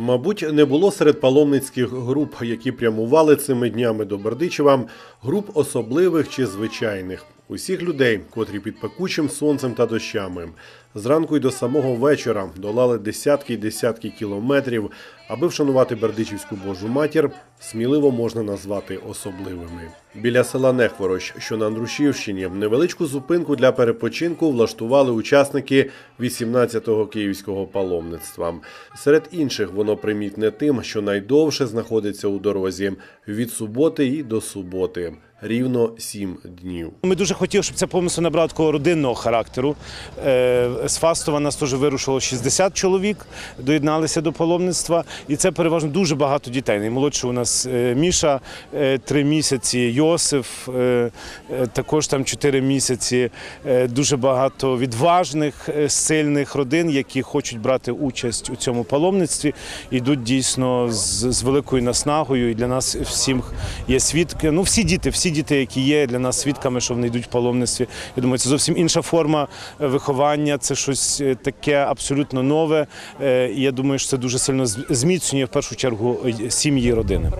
Мабуть, не було серед паломницьких груп, які прямували цими днями до Бердичева, груп особливих чи звичайних. Усіх людей, котрі під пекучим сонцем та дощами, зранку й до самого вечора долали десятки й десятки кілометрів, аби вшанувати Бердичівську Божу матір, сміливо можна назвати особливими. Біля села Нехворощ, що на Андрушівщині, невеличку зупинку для перепочинку влаштували учасники 18-го київського паломництва. Серед інших воно примітне тим, що найдовше знаходиться у дорозі від суботи і до суботи. Рівно сім днів. Ми дуже хотіли, щоб це повністю набрало такого родинного характеру. З Фастова нас теж вирушило 60 чоловік, доєдналися до паломництва. І це переважно дуже багато дітей. Наймолодший у нас е, Міша е, три місяці, Йосиф е, також там чотири місяці. Дуже багато відважних, сильних родин, які хочуть брати участь у цьому паломництві. Йдуть дійсно з, з великою наснагою. І для нас всім є свідки. Ну, всі діти, всі діти, які є для нас свідками, що вони йдуть в паломництві. Я думаю, це зовсім інша форма виховання. Це щось е, таке абсолютно нове. Е, я думаю, що це дуже сильно зміцнює в першу чергу е, сім'ї родини.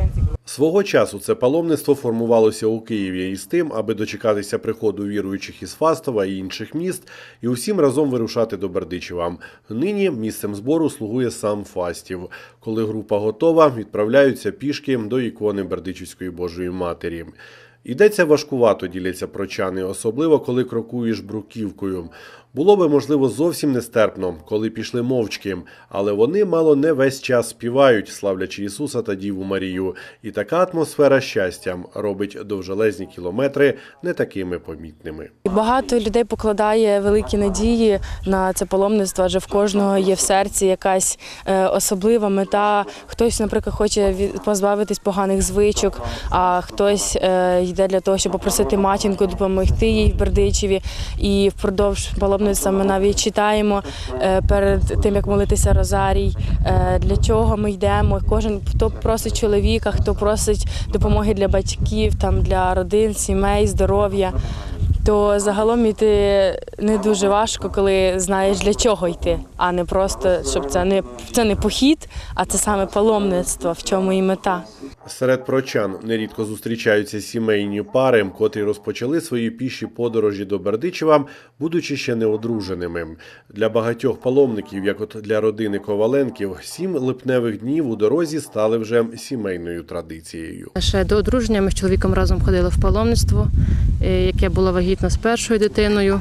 Свого часу це паломництво формувалося у Києві із тим, аби дочекатися приходу віруючих із Фастова і інших міст, і усім разом вирушати до Бердичева. Нині місцем збору слугує сам Фастів. Коли група готова, відправляються пішки до ікони Бердичівської Божої Матері. Йдеться важкувато, діляться прочани, особливо коли крокуєш бруківкою. Було би, можливо, зовсім нестерпно, коли пішли мовчки, але вони мало не весь час співають, славлячи Ісуса та Діву Марію. І така атмосфера щастя робить довжелезні кілометри не такими помітними. Багато людей покладає великі надії на це паломництво, адже в кожного є в серці якась е, особлива мета. Хтось, наприклад, хоче позбавитись поганих звичок, а хтось е, йде для того, щоб попросити матінку допомогти їй в Бердичеві. І впродовж паломництва ми навіть читаємо е, перед тим, як молитися Розарій, е, для чого ми йдемо. Кожен хто просить чоловіка, хто просить допомоги для батьків, там для родин, сімей, здоров'я то загалом йти не дуже важко, коли знаєш для чого йти, а не просто щоб це не це не похід, а це саме паломництво, в чому і мета. Серед прочан нерідко зустрічаються сімейні пари, котрі розпочали свої піші подорожі до Бердичева, будучи ще не одруженими. Для багатьох паломників, як от для родини Коваленків, сім липневих днів у дорозі стали вже сімейною традицією. Ще до одруження ми з чоловіком разом ходили в паломництво, е, яке було вагітно з першою дитиною.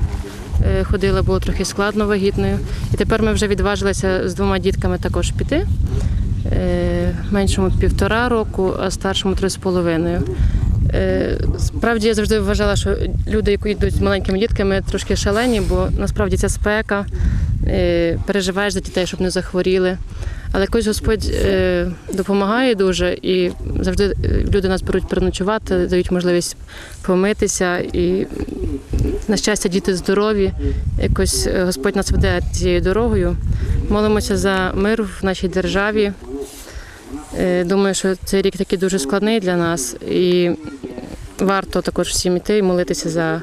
Е, Ходила, було трохи складно вагітною. І тепер ми вже відважилися з двома дітками також піти. Е, Меншому півтора року, а старшому три з половиною. Е, Справді я завжди вважала, що люди, які йдуть з маленькими дітками, трошки шалені, бо насправді це спека, е, переживаєш за дітей, щоб не захворіли. Але якось Господь допомагає дуже і завжди люди нас беруть переночувати, дають можливість помитися. І на щастя, діти здорові. Якось Господь нас веде цією дорогою. Молимося за мир в нашій державі. Е, Думаю, що цей рік такий дуже складний для нас, і варто також всім іти і молитися за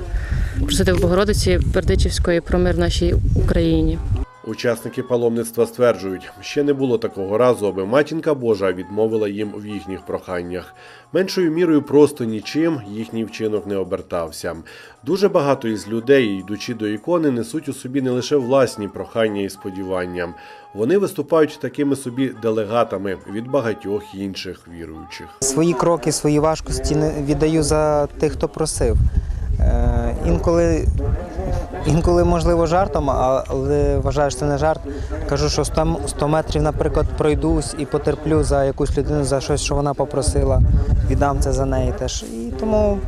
просити в Богородиці Бердичівської про мир нашій Україні. Учасники паломництва стверджують, ще не було такого разу, аби матінка Божа відмовила їм в їхніх проханнях. Меншою мірою просто нічим їхній вчинок не обертався. Дуже багато із людей, йдучи до ікони, несуть у собі не лише власні прохання і сподівання. Вони виступають такими собі делегатами від багатьох інших віруючих. Свої кроки, свої важкості віддаю за тих, хто просив. Е, інколи, інколи, можливо, жартом, але вважаю, що це не жарт. Кажу, що 100, метрів, наприклад, пройдусь і потерплю за якусь людину, за щось, що вона попросила. Віддам це за неї теж. І тому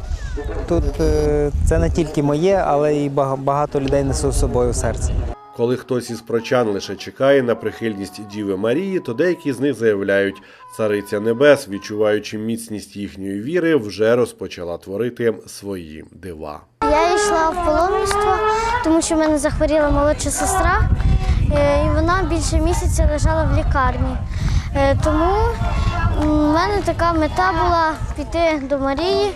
тут е, це не тільки моє, але і багато людей несу з собою в серці. Коли хтось із прочан лише чекає на прихильність Діви Марії, то деякі з них заявляють, цариця небес, відчуваючи міцність їхньої віри, вже розпочала творити свої дива. Я йшла в паломництво, тому що в мене захворіла молодша сестра, е, і вона більше місяця лежала в лікарні. Е, Тому в мене така мета була піти до Марії,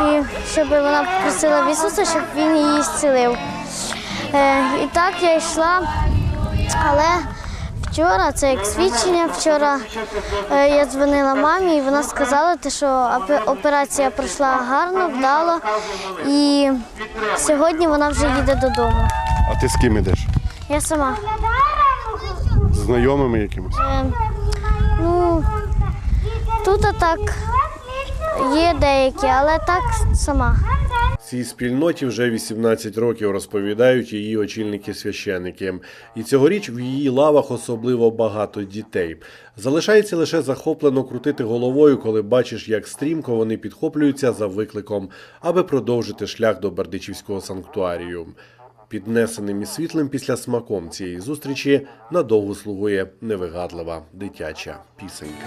і щоб вона попросила в Ісуса, щоб він її зцілив. Е, І так я йшла, але вчора, це як свідчення. Вчора е, я дзвонила мамі, і вона сказала, що операція пройшла гарно, вдало. І сьогодні вона вже їде додому. А ти з ким ідеш? Я сама. З знайомими якимось? Е, ну, тут так є деякі, але так сама. Цій спільноті вже 18 років розповідають її очільники священики. І цьогоріч в її лавах особливо багато дітей. Залишається лише захоплено крутити головою, коли бачиш, як стрімко вони підхоплюються за викликом, аби продовжити шлях до Бердичівського санктуарію. Піднесеним і світлим після смаком цієї зустрічі надовго слугує невигадлива дитяча пісенька.